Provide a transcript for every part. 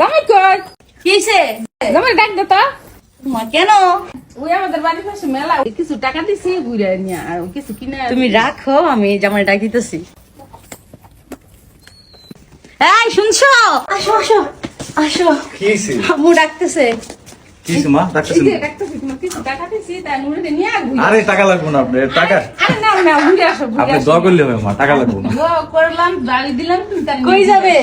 জামাই কই? কিসে? জামাই ডাক দে তো। কেন? ওই আমাদের বাড়ির পাশে মেলা। কিছু টাকা দিছি ঘুরে নিয়ে আর কিছু কিনে তুমি রাখো আমি জামাই ডাক দিতেছি। এই শুনছো? আসো আসো আসো। কি আম্মু ডাকতেছে। কি হয়েছে মা? তোমার কিছু টাকা দিছি তাই মুড়ে নিয়ে ঘুরে। আরে টাকা লাগবে না আপনার টাকা। আরে না না ঘুরে আসো আপনি দোয়া করলে হবে মা টাকা লাগবে না। দোয়া করলাম গাড়ি দিলাম তুমি কই যাবে?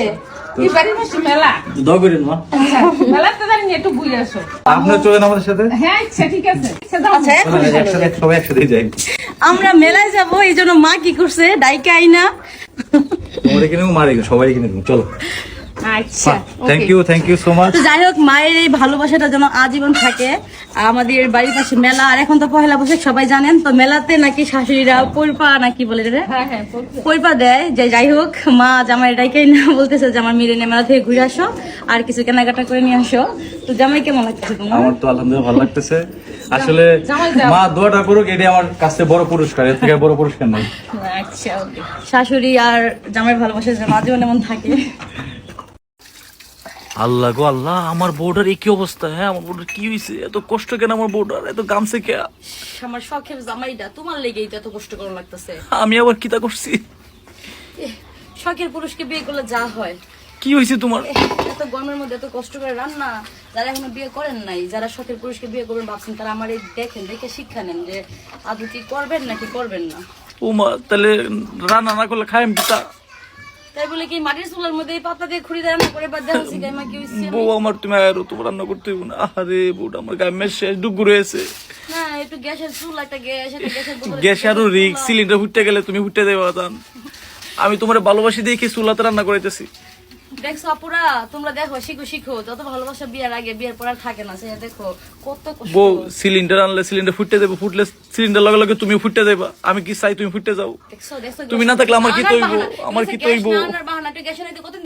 সাথে? হ্যাঁ আচ্ছা ঠিক আছে। আচ্ছা। আচ্ছা আমরা মেলায় যাব এই জন্য মা কি করছে? ডাইকে আইনা। সবাই কিনে চলো। আচ্ছা thank you thank you so much তো যাই হোক মায়ের এই ভালোবাসাটা যেন আজীবন থাকে আর আমাদের বাড়ির পাশে মেলা আর এখন তো পহেলা বৈশাখ সবাই জানেন তো মেলাতে নাকি শাশুড়িরা নাকি বলে রে হ্যাঁ হ্যাঁ দেয় যে যাই হোক মা জামাই না বলতেছে যে আমার মেলা থেকে ঘুরে আসো আর কিছু কেনাকাটা করে নিয়ে আসো। তো জামাই কেমন লাগতেছে তোমার? আমার তো আলহামদুলিল্লাহ ভালো লাগতেছে। আসলে জামাই। মা দোয়াটা করুক এটি আমার কাছে বড় পুরস্কার এর থেকে বড় পুরস্কার নাই। আচ্ছা শাশুড়ি আর জামাইয়ের ভালোবাসা যেন আজীবন এমন থাকে। আল্লাহ গো আল্লাহ আমার বউটার কি অবস্থা হ্যাঁ আমার বউটার কি হয়েছে এত কষ্ট কেন আমার বউটার এত গামছে কে? আমার শখের জামাইটা তোমার লেগেই এত কষ্ট করা লাগতেছে। আমি আবার কিতা করছি? শখের পুরুষকে বিয়ে করলে যা হয়। কি হয়েছে তোমার? এত গরমের মধ্যে এত কষ্ট করে রান্না যারা এখনও বিয়ে করেন নাই যারা শখের পুরুষকে বিয়ে করবেন ভাবছেন তারা আমার এই দেখেন দেখে শিক্ষা নেন যে আদৌ কি করবেন নাকি করবেন না। ও মা তাহলে রান্না না করলে খাইম কিতা তাই বলে কি মাটির চুলার মধ্যে এই পাতা দিয়ে খুঁড়ি রান্না করে বাদ দেওয়া হচ্ছে গাইমা কি হচ্ছে বউ আমার তুমি আরও তোমার রান্না করতে হইব না। আরে বউটা আমার শেষ রয়েছে। না একটু গ্যাসের চুল একটা গ্যাস একটা গ্যাসের বোতল সিলিন্ডার ফুটতে গেলে তুমি ফুটতে দেবা জান। আমি তোমার ভালোবাসি দেখি চুলাতে রান্না করাইতেছি। দেখছ আপুরা? তোমরা দেখো শিখো শিখো। যত ভালোবাসা বিয়ের আগে বিয়ের পর আর থাকে না সে দেখো কত কষ্ট। বউ সিলিন্ডার আনলে সিলিন্ডার ফুটতে দেবো ফুটলে সিলিন্ডার লগে লগে তুমি ফুটতে দেবা? আমি কি চাই তুমি ফুটতে যাও? দেখছ দেখছ তুমি না থাকলে আমার কি তৈব? আমার কি তৈব? বাহানা, কত